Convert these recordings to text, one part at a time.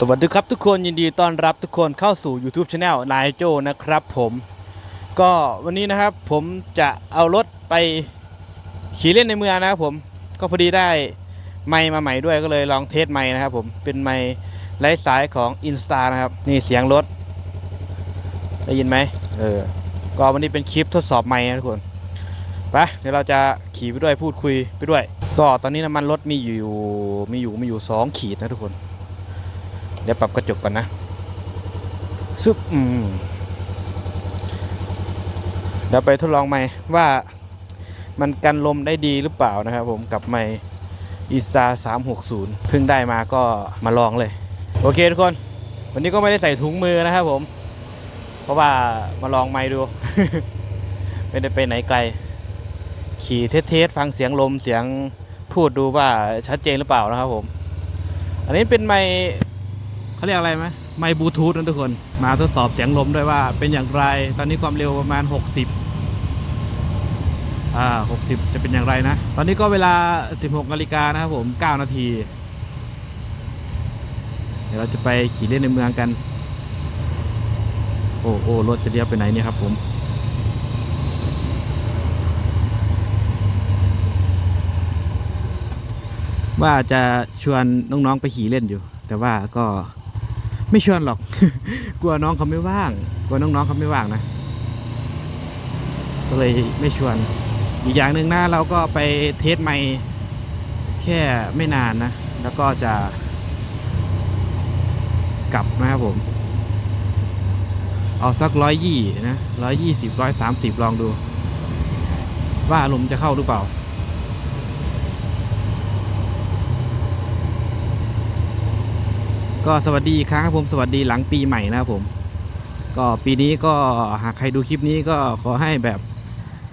สวัสดีครับทุกคนยินดีต้อนรับทุกคนเข้าสู่ YouTube Channel นายโจนะครับผมก็วันนี้นะครับผมจะเอารถไปขี่เล่นในเมืองนะครับผมก็พอดีได้ไมค์มาใหม่ด้วยก็เลยลองเทสไมค์นะครับผมเป็นไมค์ไร้สายของ Insta นะครับนี่เสียงรถ ได้ยินไหมเออก็วันนี้เป็นคลิปทดสอบไมค์นะทุกคนไปเดี๋ยวเราจะขี่ไปด้วยพูดคุยไปด้วย ก็ตอนนี้น้ำมันรถมีอยู่มีอยู่มีอยู่สองขีดนะทุกคน เดี๋ยวปรับกระจกก่อนนะซึบอืมเดี๋ยวไปทดลองใหม่ว่ามันกันลมได้ดีหรือเปล่านะครับผมกับไมอีสตา360เพิ่งได้มาก็มาลองเลย โอเคทุกคน วันนี้ก็ไม่ได้ใส่ถุงมือนะครับผม เพราะว่ามาลองไม้ดู ไม่ได้ไปไหนไกล ขี่เทสๆฟังเสียงลมเสียงพูดดูว่าชัดเจนหรือเปล่านะครับผม อันนี้เป็นไมค์ เขาเรียกอะไรไหมไมค์บลูทูธนะทุกคน มาทดสอบเสียงลมด้วยว่าเป็นอย่างไร ตอนนี้ความเร็วประมาณ 60 อ่า 60 จะเป็นอย่างไรนะ ตอนนี้ก็เวลา 16นาฬิกานะครับผม 9 นาที เดี๋ยวเราจะไปขี่เล่นในเมืองกัน โอ้โอ้รถจะเลี้ยวไปไหนเนี่ยครับผมว่าจะชวนน้องๆไปขี่เล่นอยู่ แต่ว่าก็ ไม่ชวนหรอก กลัวน้องเขาไม่ว่าง กลัวน้องๆเขาไม่ว่างนะ ก็เลยไม่ชวน อีกอย่างหนึ่งนะเราก็ไปเทสไมค์แค่ไม่นานนะ แล้วก็จะ กลับนะครับผม เอาสักร้อยยี่นะร้อยยี่สิบร้อยสามสิบลองดู ว่าลมณ์จะเข้าหรือเปล่า ก็สวัสดีอีกครั้งครับผมสวัสดีหลังปีใหม่นะครับผม ก็ปีนี้ก็หากใครดูคลิปนี้ก็ขอให้แบบ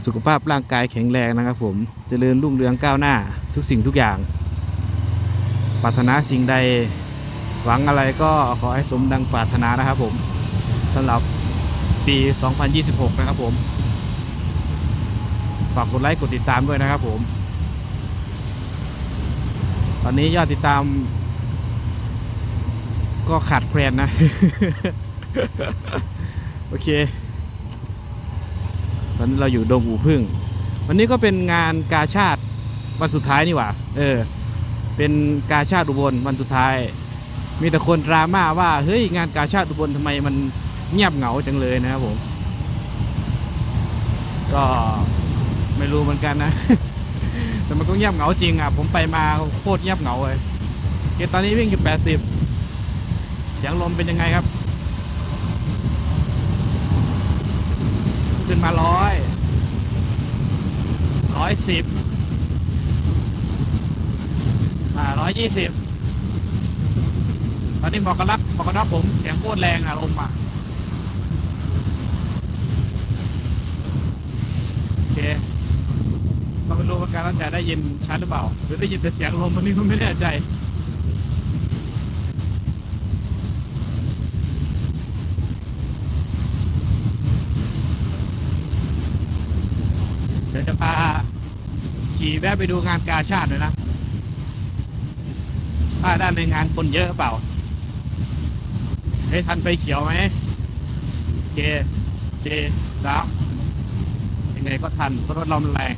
สุขภาพร่างกายแข็งแรงนะครับผมเจริญรุ่งเรืองก้าวหน้าทุกสิ่งทุกอย่างปรารถนาสิ่งใดหวังอะไรก็ขอให้สมดังปรารถนานะครับผมสำหรับปี 2026 นะครับผม ฝากกดไลค์กดติดตามด้วยนะครับผม ตอนนี้ยอดติดตาม ก็ขาดแคลนนะ โอเค ตอนนี้เราอยู่ดงอู่พึ่ง วันนี้ก็เป็นงานกาชาติวันสุดท้ายนี่หว่า เออ เป็นกาชาติอุบลวันสุดท้าย มีแต่คนดราม่าว่า เฮ้ย งานกาชาติอุบลทำไมมันเงียบเหงาจังเลยนะครับผม ก็ไม่รู้เหมือนกันนะ แต่มันก็เงียบเหงาจริงอะ ผมไปมาโคตรเงียบเหงาเลยเคตอนนี้วิ่งอยู่80เสีียงลมเป็นยังไงครับ ขึ้นมาร้อยร้อยสิบอ่าร้อยยี่สิบตอนนี้หมอกกันลักหมอกกันน็อกผมเสียงโคตรแรงอะลมอะโอเคก็ไม่รู้ว่าการรักษาได้ยินชัดหรือเปล่า หรือได้ยินแต่เสียงลมวันนี้ก็ไม่แน่ใจ ยวจะพาขี่แวะไปดูงานกาชาติหน่อยนะถ้าด้านในงานคนเยอะเปล่า เฮ้ยทันไฟเขียวไหมเจ เจสามยังไงก็ทันเพราะรถเรามันแรง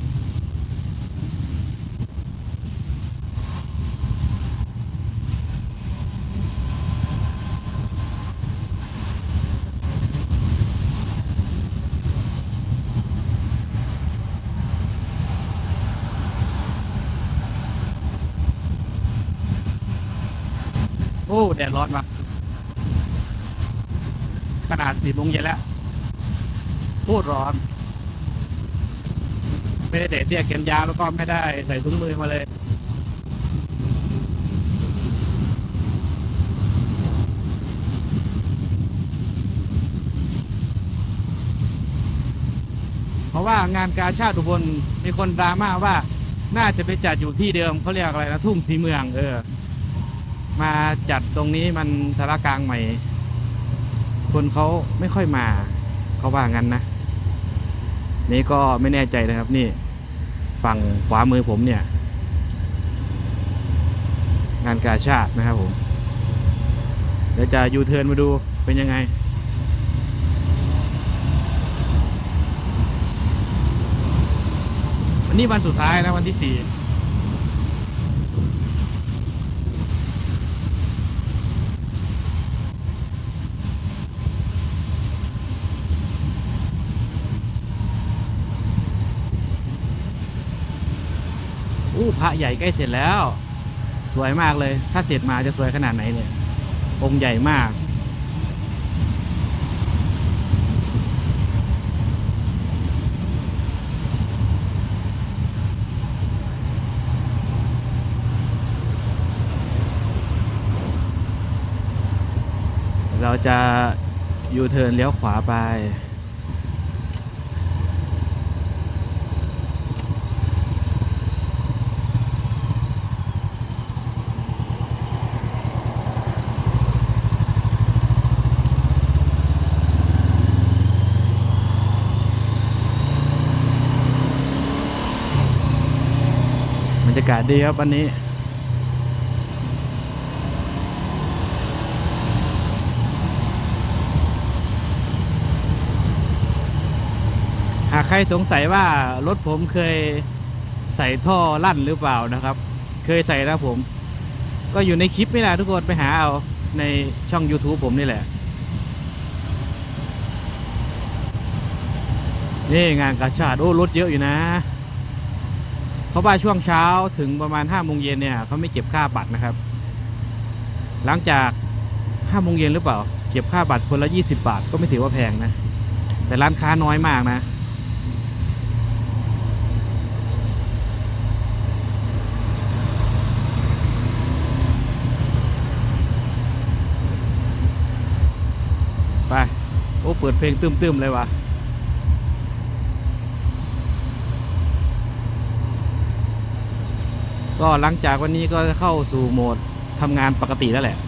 อ้แดดร้อนว่ะขนาดสี่โมงเย็นแล้วโคตรร้อน ไม่ได้เด็ดเตี้ยเขียนยาวแล้วก็ไม่ได้ใส่ถุงมือมาเลยเพราะว่างานกาชาติอุบลมีคนดราม่าว่าน่าจะไปจัดอยู่ที่เดิมเขาเรียกอะไรนะทุ่งสีเมืองเออ มาจัดตรงนี้มันสารกลางใหม่ คนเขาไม่ค่อยมา เขาว่างั้นนะ นี่ก็ไม่แน่ใจนะครับนี่ ฝั่งขวามือผมเนี่ย งานกาชาตินะครับผม เดี๋ยวจะยูเทิร์นมาดูเป็นยังไงวันนี้วันสุดท้ายนะวันที่สี่ พระใหญ่ใกล้เสร็จแล้ว สวยมากเลย ถ้าเสร็จมาจะสวยขนาดไหนเนี่ยองค์ใหญ่มาก เราจะยูเทิร์นเลี้ยวขวาไปาศดีครับวันนี้ หากใครสงสัยว่ารถผมเคยใส่ท่อลั่นหรือเปล่านะครับ เคยใส่นะผม ก็อยู่ในคลิปนี่แหละทุกคนไปหาเอาในช่อง YouTube ผมนี่แหละ นี่งานกาชาดโอ้รถเยอะอยู่นะ เขาว่าช่วงเช้าถึงประมาณห้าโมงเย็นเนี่ยเขาไม่เก็บค่าบัตรนะครับ หลังจากห้าโมงเย็นหรือเปล่า เก็บค่าบัตรคนละยี่สิบาทก็ไม่ถือว่าแพงนะ แต่ร้านค้าน้อยมากนะไป โอ้ เปิดเพลงตึมๆเลยวะ ก็หลังจากวันนี้ก็จะเข้าสู่โหมดทำงานปกติแล้วแหละ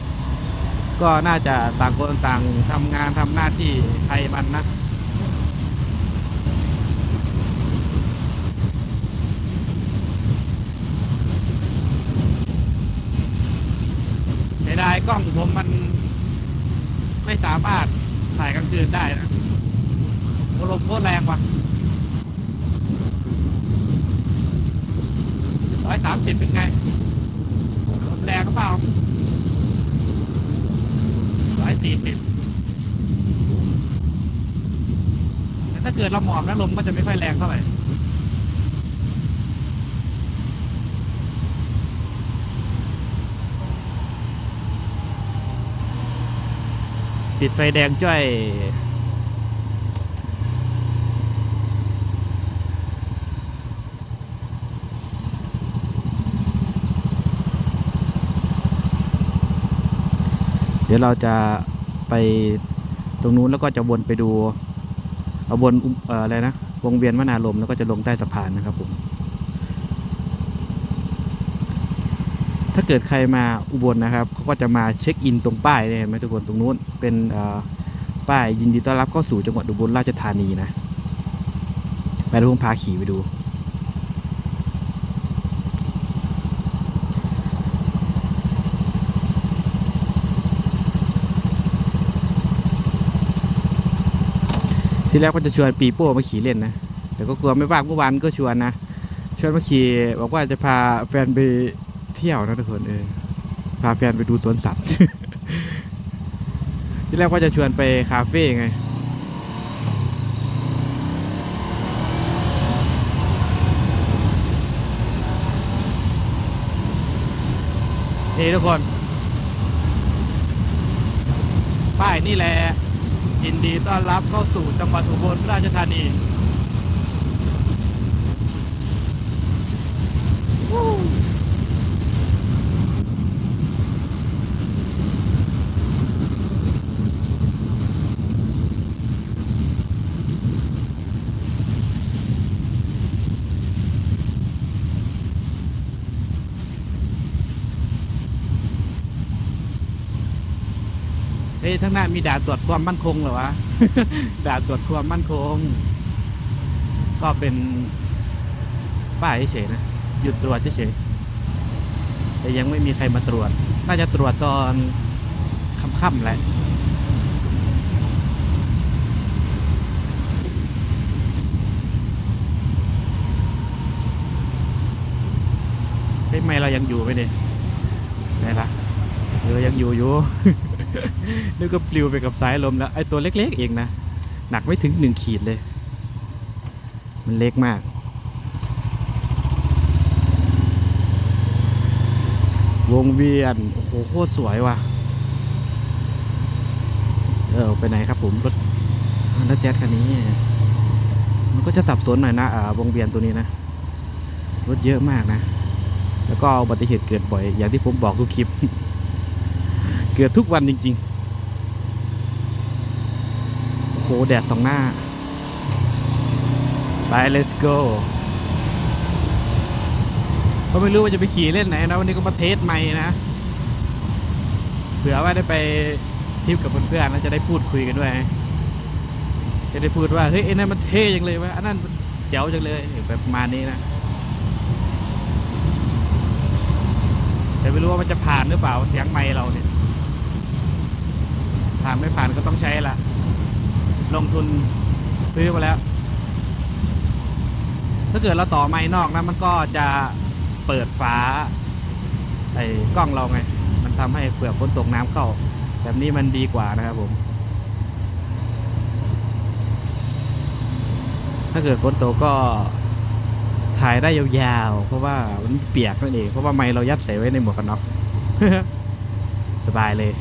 ก็น่าจะต่างคนต่างทำงานทำหน้าที่ใครมันนะเสียดายกล้องผมมันไม่สามารถถ่ายกลางคืนได้นะโอ้ลมโคตรแรงว่ะ ร้อยสามสิบเป็นไงลมแรงก็เปล่าร้อยสี่สิบแต่ถ้าเกิดเราหมอบแล้วลมก็จะไม่ค่อยแรงเท่าไหร่ติดไฟแดงจ้อย เดี๋ยวเราจะไปตรงนู้นแล้วก็จะวนไปดูเอาวนออะไรนะวงเวียนมนาลมแล้วก็จะลงใต้สะพานนะครับผมถ้าเกิดใครมาอุบลนนะครับเขาก็จะมาเช็คอินตรงป้ายเนี่ยเห็นไหมทุกคนตรงนู้นเป็นป้ายยินดีต้อนรับเข้าสู่จังหวัดอุบลราชธานีนะไปดูผมพาขี่ไปดู ที่แรกก็จะชวนปีโป้มาขี่เล่นนะ แต่ก็กลัวไม่ว่างเมื่อวานก็ชวนนะชวนมาขี่บอกว่าจะพาแฟนไปเที่ยวนะทุกคนเออพาแฟนไปดูสวนสัตว์ ที่แรกว่าจะชวนไปคาเฟ่ไงนี่ทุกคน ป้ายนี่แหละ ยินดีต้อนรับเข้าสู่จังหวัดอุบลราชธานี ทั้างหน้ามีด่านตรวจความมั่นคงเหรอวะ ด่านตรวจความมั่นคง ก็เป็นป้ายเฉยๆนะหยุดตรวจเฉยๆแต่ยังไม่มีใครมาตรวจ น่าจะตรวจตอนค่ำแล้วเฮ้ยไม่เรายังอยู่ไหมเนี่ยไหนล่ะเออยังอยู่อยู่ นึกก็ปลิวไปกับสายลมแล้วไอตัวเล็กๆเองนะ หนักไม่ถึงหนึ่งขีดเลย มันเล็กมากวงเวียน โอ้โห โคตรสวยว่ะ เออ ไปไหนครับผมรถรถแจ๊สคันนี้ มันก็จะสับสนหน่อยนะอ่าวงเวียนตัวนี้นะ รถเยอะมากนะ แล้วก็อุบัติเหตุเกิดบ่อย อย่างที่ผมบอกทุกคลิป เกิดทุกวันจริงๆ โอ้โห แดดสองหน้า ไป let's go ก็ไม่รู้ว่าจะไปขี่เล่นไหนนะ วันนี้ก็มาเทสใหม่นะ เผื่อว่าได้ไปทริปกับเพื่อนๆแล้วจะได้พูดคุยกันด้วย จะได้พูดว่า เฮ้ยไอ้นั่นมันเท่จังเลยวะอันนั้นเจ๋วจังเลยแบบประมาณนี้นะแต่ไม่รู้ว่ามันจะผ่านหรือเปล่าเสียงไมค์เราเนี่ย ผ่านไม่ผ่านก็ต้องใช้ละลงทุนซื้อมาแล้ว ถ้าเกิดเราต่อไม้นอกนะมันก็จะเปิดฝาไอ้กล้องเราไง มันทำให้เปลือกฝนตกน้ำเข้า แบบนี้มันดีกว่านะครับผม ถ้าเกิดฝนตกก็ถ่ายได้ยาวๆ เพราะว่ามันเปียกนั่นเอง เพราะว่าไม้เรายัดใส่ไว้ในหมวกกันน็อก สบายเลย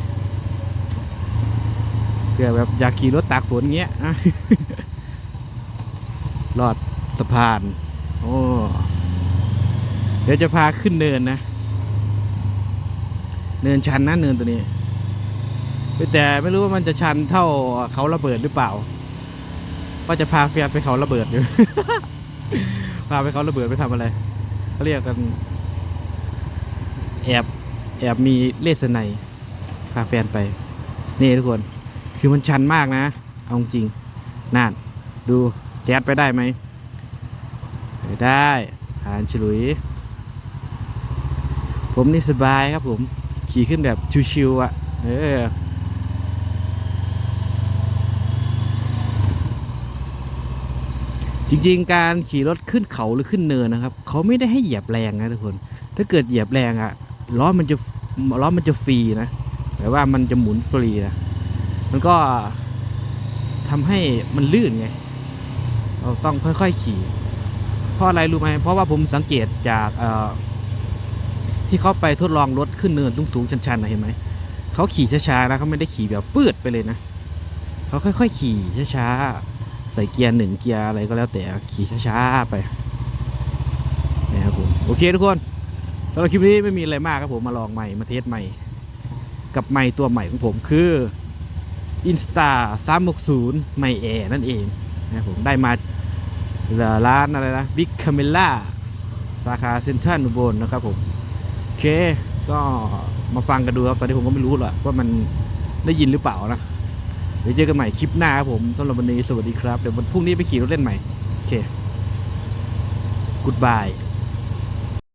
เผื่อแบบอยากขี่รถตากฝนเงี้ยอะลอดสะพาน โอ้ เดี๋ยวจะพาขึ้นเนินนะ เนินชันนะเนินตัวนี้ แต่ไม่รู้ว่ามันจะชันเท่าเขาระเบิดหรือเปล่า ว่าจะพาเฟียไปเขาระเบิดอยู่ พาไปเขาระเบิดไปทำอะไรเขาเรียกกัน แอบ แอบมีเลสไนพาแฟนไป นี่ทุกคน คือมันชันมากนะ เอาจริงน่านดูแจ๊ดไปได้ไหมไได้ผ่านฉลุย ผมนี่สบายครับผม ขี่ขึ้นแบบชิวๆอะ เออจริงๆ การขี่รถขึ้นเขาหรือขึ้นเนินนะครับ เขาไม่ได้ให้เหยียบแรงนะทุกคน ถ้าเกิดเหยียบแรงอะล้อมันจะล้อมันจะฟรีนะแปลว่ามันจะหมุนฟรีนะ มันก็ทำให้มันลื่นไง เราต้องค่อยๆขี่ เพราะอะไรรู้ไหม เพราะว่าผมสังเกตจากเอที่เขาไปทดลองรถขึ้นเนินสูงๆชันๆนะเห็นไหม เขาขี่ช้าๆนะเขาไม่ได้ขี่แบบปืดไปเลยนะ เขาค่อยๆขี่ช้าๆ ใส่เกียร์หนึ่งเกียร์อะไรก็แล้วแต่ขี่ช้าๆไปนะครับผม โอเคทุกคนสำหรับคลิปนี้ไม่มีอะไรมากครับผมมาลองใหม่มาเทสใหม่ กับใหม่ตัวใหม่ของผมคือ Insta 360ไม่แอร์นั่นเองนะผมได้มาร้านอะไรนะ Big Camera สาขาเซ็นทรัลอุบลนะครับผมโอเคก็มาฟังกันดูครับ ตอนนี้ผมก็ไม่รู้หรอกว่ามันได้ยินหรือเปล่านะเดี๋ยวเจอกันใหม่คลิปหน้าครับผมสำหรับวันนี้สวัสดีครับ เดี๋ยววันพรุ่งนี้ไปขี่รถเล่นใหม่ โอเค Goodbye